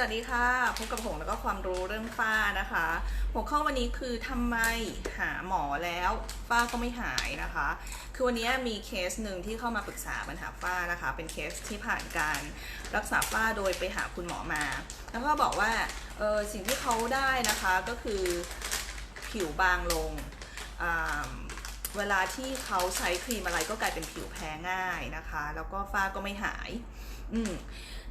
สวัสดีค่ะพบกับผมแล้วก็ความรู้เรื่องฝ้านะคะ หัวข้อวันนี้คือทำไมหาหมอแล้วฝ้าก็ไม่หายนะคะ คือวันนี้มีเคสหนึ่งที่เข้ามาปรึกษาปัญหาฝ้านะคะ เป็นเคสที่ผ่านการรักษาฝ้าโดยไปหาคุณหมอมา แล้วก็บอกว่าเออสิ่งที่เขาได้นะคะก็คือผิวบางลงเวลาที่เขาใช้ครีมอะไรก็กลายเป็นผิวแพ้ง่ายนะคะ แล้วก็ฝ้าก็ไม่หาย อืม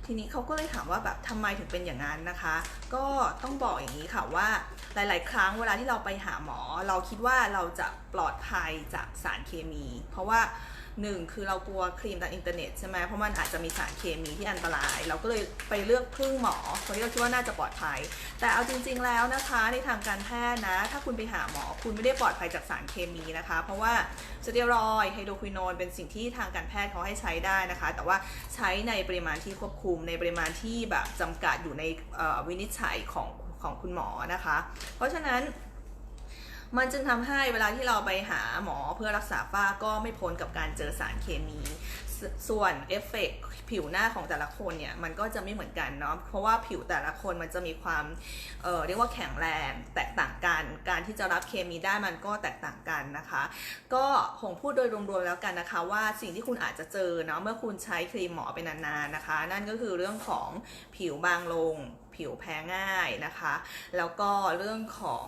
ทีนี้เขาก็เลยถามว่าแบบทำไมถึงเป็นอย่างนั้นนะคะ ก็ต้องบอกอย่างนี้ค่ะว่าหลาย ๆ ครั้งเวลาที่เราไปหาหมอ เราคิดว่าเราจะปลอดภัยจากสารเคมี เพราะว่า หนึ่งคือเรากลัวครีมจากอินเทอร์เน็ตใช่ไหมเพราะมันอาจจะมีสารเคมีที่อันตราย เราก็เลยไปเลือกพึ่งหมอคนที่เราคิดว่าน่าจะปลอดภัย แต่เอาจริง ๆ แล้วนะคะในทางการแพทย์นะ ถ้าคุณไปหาหมอคุณไม่ได้ปลอดภัยจากสารเคมีนะคะ เพราะว่าสเตียรอยด์ไฮโดรควินอนเป็นสิ่งที่ทางการแพทย์เขาให้ใช้ได้นะคะ แต่ว่าใช้ในปริมาณที่ควบคุมในปริมาณที่แบบจำกัดอยู่ในวินิจฉัยของของคุณหมอนะคะ เพราะฉะนั้น มันจึงทำให้เวลาที่เราไปหาหมอเพื่อรักษาฝ้าก็ไม่พ้นกับการเจอสารเคมีสส่วนเอฟเฟกต์ผิวหน้าของแต่ละคนเนี่ยมันก็จะไม่เหมือนกันเนาะเพราะว่าผิวแต่ละคนมันจะมีความเอ่อเรียกว่าแข็งแรงแตกต่างกัน การที่จะรับเคมีได้มันก็แตกต่างกันนะคะ ก็คงพูดโดยรวมๆแล้วกันนะคะ ว่าสิ่งที่คุณอาจจะเจอเนาะเมื่อคุณใช้ครีมหมอไปนานๆนะคะ นั่นก็คือเรื่องของผิวบางลง ผิวแพ้ง่ายนะคะ แล้วก็เรื่องของ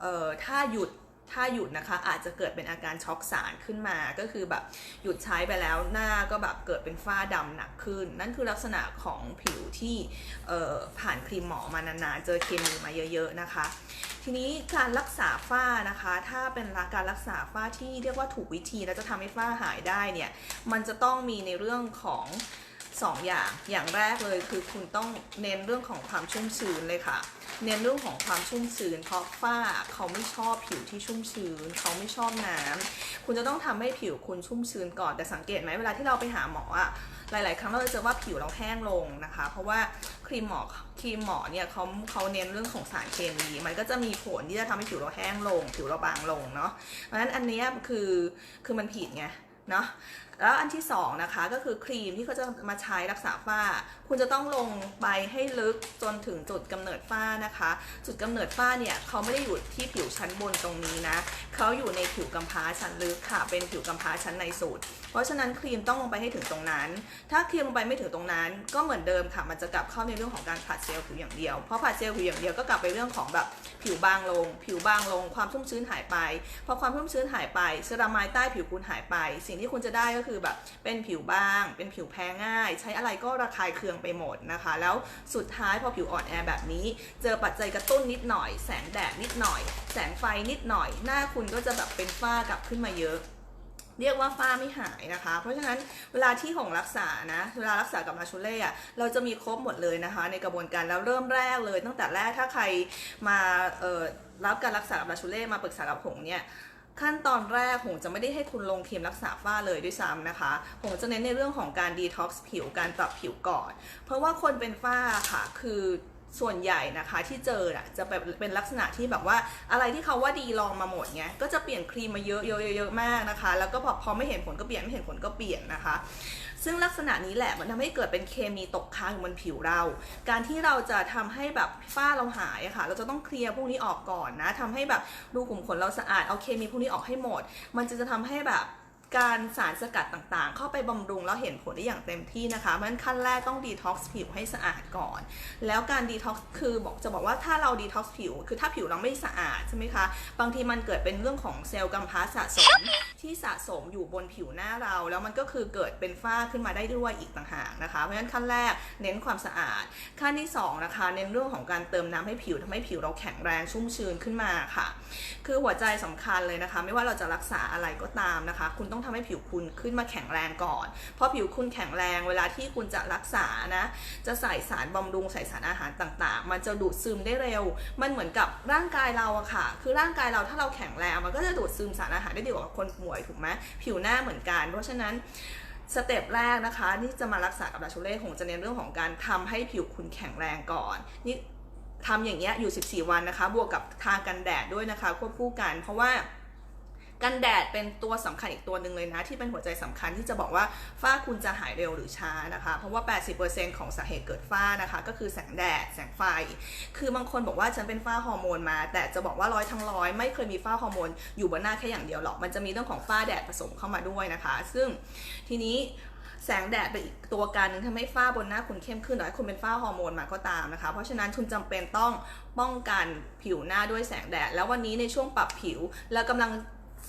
เอ่อถ้าหยุดถ้าหยุดนะคะอาจจะเกิดเป็นอาการช็อกสารขึ้นมาก็คือแบบหยุดใช้ไปแล้วหน้าก็แบบเกิดเป็นฝ้าดำหนักขึ้น นั่นคือลักษณะของผิวที่ผ่านครีมหมอมานานๆ เจอเคมีมาเยอะๆนะคะ ทีนี้การรักษาฝ้านะคะ ถ้าเป็นการรักษาฝ้าที่เรียกว่าถูกวิธีแล้วจะทำให้ฝ้าหายได้เนี่ยมันจะต้องมีในเรื่องของสองอย่างอย่างแรกเลยคือคุณต้องเน้นเรื่องของความชุ่มชื้นเลยค่ะ เน้นเรื่องของความชุ่มชื้น เพราะฝ้าเขาไม่ชอบผิวที่ชุ่มชื้น เขาไม่ชอบน้ำคุณจะต้องทำให้ผิวคุณชุ่มชื้นก่อนแต่สังเกตไหมเวลาที่เราไปหาหมออะหลาย ๆ ครั้งเราจะเจอว่าผิวเราแห้งลงนะคะ เพราะว่าครีมหมอครีมหมอเนี่ยเขาเขาเน้นเรื่องของสารเคมีมันก็จะมีผลที่จะทำให้ผิวเราแห้งลง ผิวเราบางลงเนาะเพราะฉะนั้นอันนี้คือคือมันผิดไงเนาะแล้วอันที่สองนะคะก็คือครีมที่เขาจะมาใช้รักษาฝ้า คุณจะต้องลงไปให้ลึกจนถึงจุดกำเนิดฝ้านะคะ จุดกำเนิดฝ้าเนี่ยเขาไม่ได้อยู่ที่ผิวชั้นบนตรงนี้นะเขาอยู่ในผิวกำพร้าชั้นลึกค่ะ เป็นผิวกำพร้าชั้นในสุดเพราะฉะนั้นครีมต้องลงไปให้ถึงตรงนั้น ถ้าครีมลงไปไม่ถึงตรงนั้น ก็เหมือนเดิมค่ะ มันจะกลับเข้าในเรื่องของการผัดเซลล์ผิวอย่างเดียวเพราะผัดเซลล์ผิวอย่างเดียวก็กลับไปเรื่องของแบบผิวบางลง ผิวบางลง ความชุ่มชื้นหายไปพอความชุ่มชื้นหายไปเซรามายใต้ผิวคุณหายไป สิ่งที่คุณจะได้ก็คือแบบเป็นผิวบาง เป็นผิวแพ้ง่าย ใช้อะไรก็ระคายเคืองไปหมดนะคะ แล้วสุดท้ายพอผิวอ่อนแอแบบนี้ เจอปัจจัยกระตุ้นนิดหน่อย แสงแดดนิดหน่อย แสงไฟนิดหน่อย หน้าคุณก็จะแบบเป็นฝ้ากลับขึ้นมาเยอะเรียกว่าฝ้าไม่หายนะคะ เพราะฉะนั้นเวลาที่ของรักษานะ เวลารักษากับมาชูเล่อะเราจะมีครบหมดเลยนะคะ ในกระบวนการแล้วเริ่มแรกเลย ตั้งแต่แรกถ้าใครมารับการรักษากับมาชูเล่มาปรึกษากับผมเนี่ย ขั้นตอนแรกผมจะไม่ได้ให้คุณลงครีมรักษาฝ้าเลยด้วยซ้ำนะคะผมจะเน้นในเรื่องของการดีท็อกซ์ผิวการปรับผิวก่อน เพราะว่าคนเป็นฝ้าค่ะคือ ส่วนใหญ่นะคะที่เจอน่ะจะแบบเป็นลักษณะที่แบบว่าอะไรที่เขาว่าดีลองมาหมดไงก็จะเปลี่ยนครีมมาเยอะเยอะเยอะมากนะคะ แล้วก็พอพอไม่เห็นผลก็เปลี่ยนไม่เห็นผลก็เปลี่ยนนะคะ ซึ่งลักษณะนี้แหละมันทำให้เกิดเป็นเคมีตกค้างอยู่บนผิวเรา การที่เราจะทำให้แบบฝ้าเราหายอะค่ะ เราจะต้องเคลียร์พวกนี้ออกก่อนนะทำให้แบบรูขุมขนเราสะอาดเอาเคมีพวกนี้ออกให้หมด มันจะจะทำให้แบบ การสารสกัดต่างๆ เข้าไปบำรุงแล้วเห็นผลได้อย่างเต็มที่นะคะเพราะฉะนั้นขั้นแรกต้องดีท็อกซ์ผิวให้สะอาดก่อน แล้วการดีท็อกซ์คือบอกจะบอกว่าถ้าเราดีท็อกซ์ผิว คือถ้าผิวเราไม่สะอาดใช่ไหมคะ บางทีมันเกิดเป็นเรื่องของเซลล์กำพร้าสะสมที่สะสมอยู่บนผิวหน้าเรา แล้วมันก็คือเกิดเป็นฝ้าขึ้นมาได้ด้วยอีกต่างหากนะคะ เพราะฉะนั้นขั้นแรกเน้นความสะอาด ขั้นที่สองนะคะเน้นเรื่องของการเติมน้ำให้ผิวทำให้ผิวเราแข็งแรงชุ่มชื้นขึ้นมาค่ะ คือหัวใจสำคัญเลยนะคะ ไม่ว่าเราจะรักษาอะไรก็ตามนะคะ คุณต้องทำให้ผิวคุณขึ้นมาแข็งแรงก่อน เพราะผิวคุณแข็งแรงเวลาที่คุณจะรักษานะ จะใส่สารบำรุงใส่สารอาหารต่างๆ มันจะดูดซึมได้เร็ว มันเหมือนกับร่างกายเราอะค่ะ คือร่างกายเราถ้าเราแข็งแรงมันก็จะดูดซึมสารอาหารได้ดีกว่าคนป่วยถูกไหมผิวหน้าเหมือนกัน เพราะฉะนั้นสเต็ปแรกนะคะที่จะมารักษากับลาชูเล่คงจะเน้นเรื่องของการทำให้ผิวคุณแข็งแรงก่อนนี่ทำอย่างเงี้ยอยู่ 14 วันนะคะ บวกกับทากันแดดด้วยนะคะควบคู่กันเพราะว่า กันแดดเป็นตัวสำคัญอีกตัวหนึ่งเลยนะ ที่เป็นหัวใจสำคัญที่จะบอกว่าฝ้าคุณจะหายเร็วหรือช้านะคะ เพราะว่า 80%ของสาเหตุเกิดฝ้านะคะ ก็คือแสงแดดแสงไฟ คือบางคนบอกว่าฉันเป็นฝ้าฮอร์โมนมา แต่จะบอกว่าร้อยทั้งร้อยไม่เคยมีฝ้าฮอร์โมนอยู่บนหน้าแค่อย่างเดียวหรอกมันจะมีเรื่องของฝ้าแดดผสมเข้ามาด้วยนะคะ ซึ่งทีนี้แสงแดดเป็นอีกตัวการหนึ่งทำให้ฝ้าบนหน้าคุณเข้มขึ้นหรือให้คุณเป็นฝ้าฮอร์โมนมาก็ตามนะคะ เพราะฉะนั้นคุณจำเป็นต้องป้องกันผิวหน้าด้วยแสงแดด แล้ววันนี้ในช่วงปรับผิวแล้วกำลัง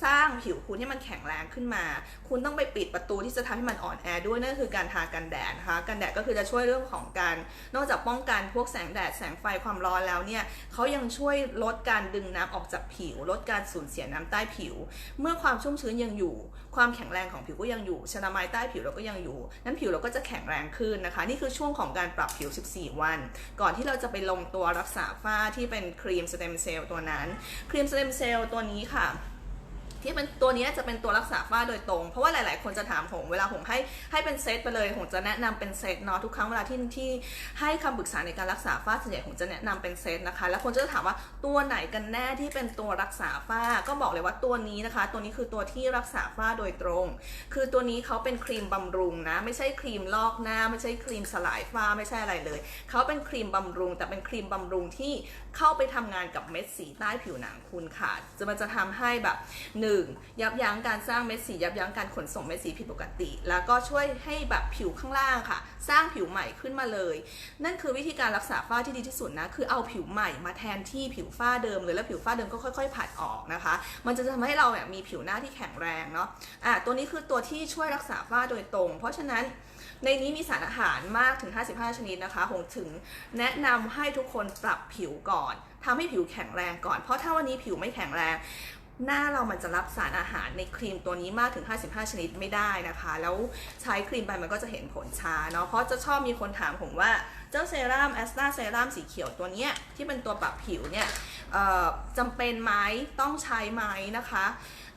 สร้างผิวคุณให้มันแข็งแรงขึ้นมา คุณต้องไปปิดประตูที่จะทำให้มันอ่อนแอด้วยนั่นคือการทากันแดดนะคะ กันแดดก็คือจะช่วยเรื่องของการ นอกจากป้องกันพวกแสงแดด แสงไฟความร้อนแล้วเนี่ยเขายังช่วยลดการดึงน้ำออกจากผิว ลดการสูญเสียน้ำใต้ผิว เมื่อความชุ่มชื้นยังอยู่ ความแข็งแรงของผิวก็ยังอยู่ชนามัยใต้ผิวเราก็ยังอยู่ นั้นผิวเราก็จะแข็งแรงขึ้นนะคะ นี่คือช่วงของการปรับผิว 14 วัน ก่อนที่เราจะไปลงตัวรักษาฝ้าที่เป็นครีมสเต็มเซลล์ตัวนั้น ครีมสเต็มเซลล์ตัวนี้ค่ะ ที่เป็นตัวนี้จะเป็นตัวรักษาฝ้าโดยตรง เพราะว่าหลาย ๆ คนจะถามผมเวลาผมให้ให้เป็นเซตไปเลยผมจะแนะนำเป็นเซตเนาะทุกครั้งเวลาที่ที่ให้คำปรึกษาในการรักษาฝ้าส่วนใหญ่ผมจะแนะนำเป็นเซตนะคะ แล้วคนจะถามว่าตัวไหนกันแน่ที่เป็นตัวรักษาฝ้า ก็บอกเลยว่าตัวนี้นะคะ ตัวนี้คือตัวที่รักษาฝ้าโดยตรง คือตัวนี้เขาเป็นครีมบำรุงนะ ไม่ใช่ครีมลอกหน้า ไม่ใช่ครีมสลายฝ้าไม่ใช่อะไรเลยเขาเป็นครีมบำรุง แต่เป็นครีมบำรุงที่เข้าไปทำงานกับเม็ดสีใต้ผิวหนังคุณค่ะจะมันจะทำให้แบบหนึ่งยับยั้งการสร้างเม็ดสี ยับยั้งการขนส่งเม็ดสีผิดปกติ แล้วก็ช่วยให้แบบผิวข้างล่างค่ะ สร้างผิวใหม่ขึ้นมาเลย นั่นคือวิธีการรักษาฝ้าที่ดีที่สุดนะ คือเอาผิวใหม่มาแทนที่ผิวฝ้าเดิมเลย แล้วผิวฝ้าเดิมก็ค่อย ๆ ผัดออกนะคะ มันจะทำให้เราเนี่ยมีผิวหน้าที่แข็งแรงเนาะ อะ ตัวนี้คือตัวที่ช่วยรักษาฝ้าโดยตรง เพราะฉะนั้นในนี้มีสารอาหารมากถึง 55 ชนิดนะคะผมถึงแนะนำให้ทุกคนปรับผิวก่อนทำให้ผิวแข็งแรงก่อน เพราะถ้าวันนี้ผิวไม่แข็งแรง หน้าเรามันจะรับสารอาหารในครีมตัวนี้มากถึง 55 ชนิดไม่ได้นะคะ แล้วใช้ครีมไปมันก็จะเห็นผลช้าเนาะเพราะจะชอบมีคนถามผมว่าเจ้าเซรั่มแอสตาเซรั่มสีเขียวตัวเนี้ยที่เป็นตัวปรับผิวเนี่ยจำเป็นไหมต้องใช้ไหมนะคะ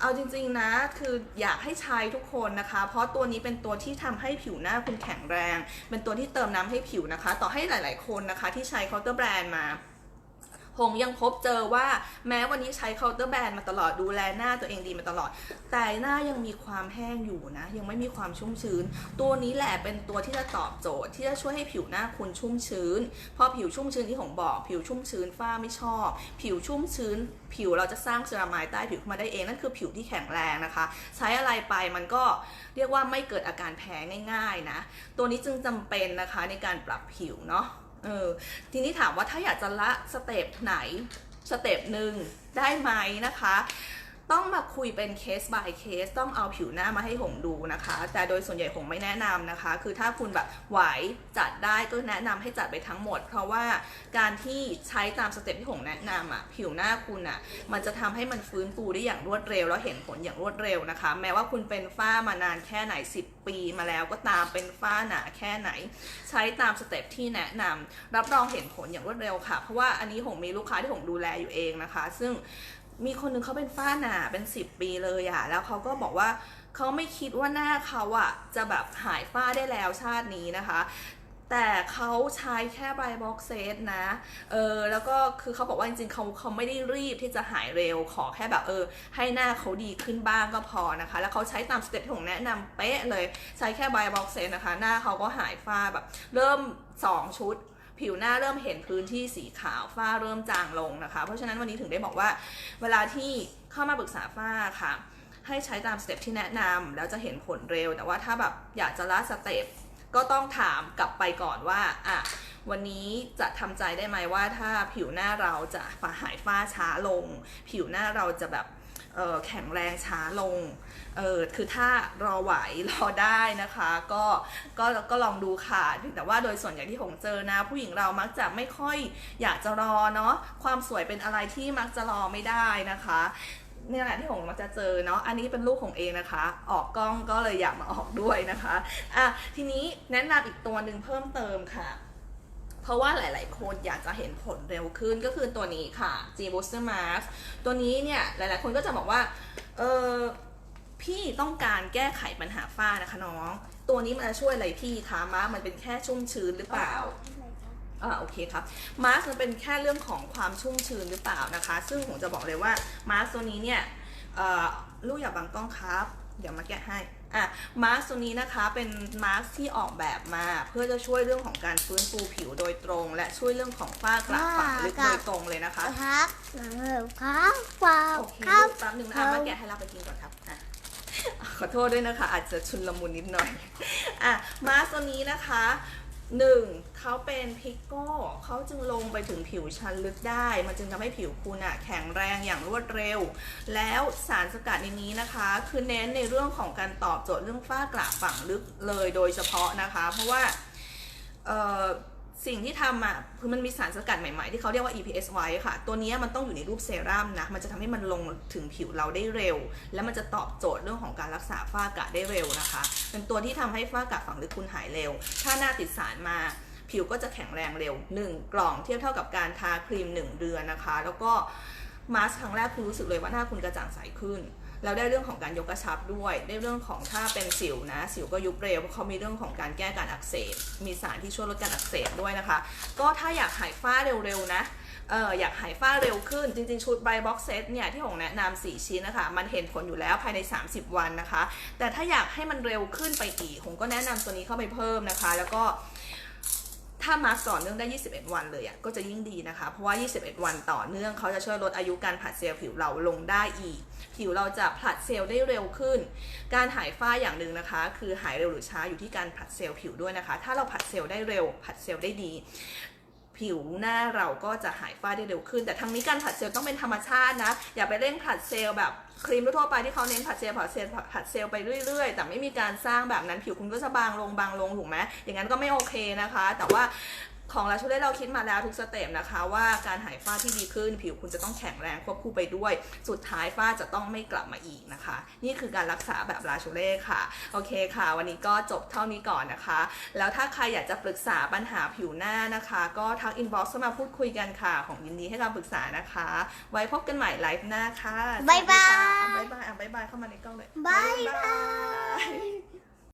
เอาจริงๆนะคืออยากให้ใช้ทุกคนนะคะ เพราะตัวนี้เป็นตัวที่ทำให้ผิวหน้าคุณแข็งแรง เป็นตัวที่เติมน้ำให้ผิวนะคะ ต่อให้หลายๆคนนะคะที่ใช้เคาน์เตอร์แบรนด์มา ผมยังพบเจอว่าแม้วันนี้ใช้เคาน์เตอร์แบรนด์มาตลอดดูแลหน้าตัวเองดีมาตลอด แต่หน้ายังมีความแห้งอยู่นะ ยังไม่มีความชุ่มชื้น ตัวนี้แหละเป็นตัวที่จะตอบโจทย์ ที่จะช่วยให้ผิวหน้าคุณชุ่มชื้น พอผิวชุ่มชื้นที่ผมบอก ผิวชุ่มชื้นฝ้าไม่ชอบ ผิวชุ่มชื้น ผิวเราจะสร้างเซรามายใต้ผิวขึ้นมาได้เองนั่นคือผิวที่แข็งแรงนะคะ ใช้อะไรไปมันก็เรียกว่าไม่เกิดอาการแพ้ง่าย ๆนะ ตัวนี้จึงจำเป็นนะคะในการปรับผิวเนาะ เออ ทีนี้ถามว่าถ้าอยากจะละสเต็ปไหน สเต็ปหนึ่งได้ไหมนะคะ ต้องมาคุยเป็นเคส by เคส ต้องเอาผิวหน้ามาให้หงดูนะคะ แต่โดยส่วนใหญ่หงไม่แนะนำนะคะ คือถ้าคุณแบบไหวจัดได้ก็แนะนำให้จัดไปทั้งหมด เพราะว่าการที่ใช้ตามสเต็ปที่หงแนะนำอะผิวหน้าคุณอะมันจะทำให้มันฟื้นฟูได้อย่างรวดเร็ว แล้วเห็นผลอย่างรวดเร็วนะคะ แม้ว่าคุณเป็นฝ้ามานานแค่ไหน 10 ปีมาแล้วก็ตามเป็นฝ้าหนาแค่ไหน ใช้ตามสเต็ปที่แนะนำรับรองเห็นผลอย่างรวดเร็วค่ะ เพราะว่าอันนี้หงมีลูกค้าที่หงดูแลอยู่เองนะคะ ซึ่ง มีคนหนึงเขาเป็นฝ้าหนาเป็น10ปีเลยอะแล้วเขาก็บอกว่าเขาไม่คิดว่าหน้าเขาอะจะแบบหายฝ้าได้แล้วชาตินี้นะคะ แต่เขาใช้แค่ไบบ็อกเซตนะเออแล้วก็คือเขาบอกว่าจริงๆเขาเขาไม่ได้รีบที่จะหายเร็วขอแค่แบบเออ ให้หน้าเขาดีขึ้นบ้างก็พอนะคะ แล้วเขาใช้ตามสเต็ปที่ผมแนะนำเป๊ะเลยใช้แค่ไบบ็อกเซตนะคะ หน้าเขาก็หายฝ้าแบบ เริ่ม 2 ชุด ผิวหน้าเริ่มเห็นพื้นที่สีขาวฝ้าเริ่มจางลงนะคะ เพราะฉะนั้นวันนี้ถึงได้บอกว่า เวลาที่เข้ามาปรึกษาฝ้าค่ะ ให้ใช้ตามสเต็ปที่แนะนำแล้วจะเห็นผลเร็ว แต่ว่าถ้าแบบอยากจะละสเต็ปก็ต้องถามกลับไปก่อนว่าอะวันนี้จะทำใจได้ไหมว่าถ้าผิวหน้าเราจะหายฝ้าช้าลง ผิวหน้าเราจะแบบ แข็งแรงช้าลง เออคือถ้ารอไหวรอได้นะคะ ก็ก็ก็ลองดูค่ะแต่ว่าโดยส่วนใหญ่ที่ผมเจอนะ ผู้หญิงเรามักจะไม่ค่อยอยากจะรอเนาะความสวยเป็นอะไรที่มักจะรอไม่ได้นะคะนี่แหละที่ผมมักจะเจอเนาะ อันนี้เป็นลูกของเองนะคะ ออกกล้องก็เลยอยากมาออกด้วยนะคะ อะ ทีนี้แนะนำอีกตัวหนึ่งเพิ่มเติมค่ะ เพราะว่าหลาย ๆ คนอยากจะเห็นผลเร็วขึ้นก็คือตัวนี้ค่ะ G Booster Mask ตัวนี้เนี่ยหลาย ๆ คนก็จะบอกว่า เออพี่ต้องการแก้ไขปัญหาฝ้านะคะน้อง ตัวนี้มันจะช่วยอะไรพี่คะมาร์คมันเป็นแค่ชุ่มชื้นหรือเปล่าอ่าโอเคครับมาสก์มันเป็นแค่เรื่องของความชุ่มชื้นหรือเปล่านะคะ ซึ่งผมจะบอกเลยว่ามาสก์ตัวนี้เนี่ยเอ่อลูกอย่าบังกล้องครับ เดี๋ยวมาแกะให้อะมาสก์ตัวนี้นะคะเป็นมาสก์ที่ออกแบบมา เพื่อจะช่วยเรื่องของการฟื้นฟูผิวโดยตรง และช่วยเรื่องของฝ้ากระฝังลึกโดยตรงเลยนะคะครับครับว้าวโอเคครัลูบกแป๊บหนึ่งนะมาแกะให้เราไปกินก่อนครับอะขอโทษด้วยนะคะ อาจจะชุนลมุนนิดหน่อยอะมาสก์ตัวนี้นะคะ หนึ่งเขาเป็นพิกโก้เขาจึงลงไปถึงผิวชั้นลึกได้ มันจึงทำให้ผิวคุณอะแข็งแรงอย่างรวดเร็ว แล้วสารสกัดในนี้นะคะ คือเน้นในเรื่องของการตอบโจทย์เรื่องฝ้ากระฝังลึกเลยโดยเฉพาะนะคะ เพราะว่าเอ่อ สิ่งที่ทำอะคือมันมีสารสกัดใหม่ๆ ที่เขาเรียกว่า EPS ไว้ค่ะ ตัวนี้มันต้องอยู่ในรูปเซรั่มนะ มันจะทำให้มันลงถึงผิวเราได้เร็ว และมันจะตอบโจทย์เรื่องของการรักษาฝ้ากระได้เร็วนะคะ เป็นตัวที่ทำให้ฝ้ากระฝังลึกคุณหายเร็ว ถ้าหน้าติดสารมาผิวก็จะแข็งแรงเร็ว 1 กล่องเทียบเท่ากับการทาครีม 1 เดือนนะคะ แล้วก็มาสก์ครั้งแรกคุณรู้สึกเลยว่าหน้าคุณกระจ่างใสขึ้น แล้วได้เรื่องของการยกกระชับด้วย ได้เรื่องของถ้าเป็นสิวนะ สิวก็ยุบเร็วเพราะเขามีเรื่องของการแก้การอักเสบ มีสารที่ช่วยลดการอักเสบด้วยนะคะ ก็ถ้าอยากหายฝ้าเร็วๆนะเอออยากหายฝ้าเร็วขึ้นจริง ๆ ชุดไบบ็อกเซตเนี่ยที่หงแนะนำ4ชิ้นนะคะ มันเห็นผลอยู่แล้วภายใน 30 วันนะคะ แต่ถ้าอยากให้มันเร็วขึ้นไปอีกหงก็แนะนำตัวนี้เข้าไปเพิ่มนะคะ แล้วก็ถ้ามาต่อเนื่องได้ 21 วันเลยอะก็จะยิ่งดีนะคะ เพราะว่า 21 วันต่อเนื่องเขาจะช่วยลดอายุการผัดเซลล์ผิวเราลงได้อีก ผิวเราจะผลัดเซลล์ได้เร็วขึ้น การหายฝ้าอย่างหนึ่งนะคะ คือหายเร็วหรือช้าอยู่ที่การผลัดเซลล์ผิวด้วยนะคะ ถ้าเราผลัดเซลล์ได้เร็วผลัดเซลล์ได้ดี ผิวหน้าเราก็จะหายฝ้าได้เร็วขึ้น แต่ทั้งนี้การผลัดเซลล์ต้องเป็นธรรมชาตินะ อย่าไปเร่งผลัดเซลล์แบบครีมทั่วไปที่เขาเน้นผลัดเซลล์ผลัดเซลล์ผลัดเซลล์ไปเรื่อยๆ แต่ไม่มีการสร้างแบบนั้นผิวคุณก็จะบางลงบางลงถูกไหมอย่างนั้นก็ไม่โอเคนะคะ แต่ว่า ของลาชูเล่เราคิดมาแล้วทุกสเต็ปนะคะว่าการหายฝ้าที่ดีขึ้น ผิวคุณจะต้องแข็งแรงควบคู่ไปด้วย สุดท้ายฝ้าจะต้องไม่กลับมาอีกนะคะ นี่คือการรักษาแบบลาชูเล่ค่ะ โอเคค่ะ วันนี้ก็จบเท่านี้ก่อนนะคะ แล้วถ้าใครอยากจะปรึกษาปัญหาผิวหน้านะคะ ก็ทักอินบ็อกซ์มาพูดคุยกันค่ะ ของยินดีให้เราปรึกษานะคะ ไว้พบกันใหม่ไลฟ์หน้าค่ะบ๊ายบายสวัสดีค่ะอะบ๊ายบายอะบ๊ายบายเข้ามาในกล้องเลยบ๊ายบายบ๊ายบาย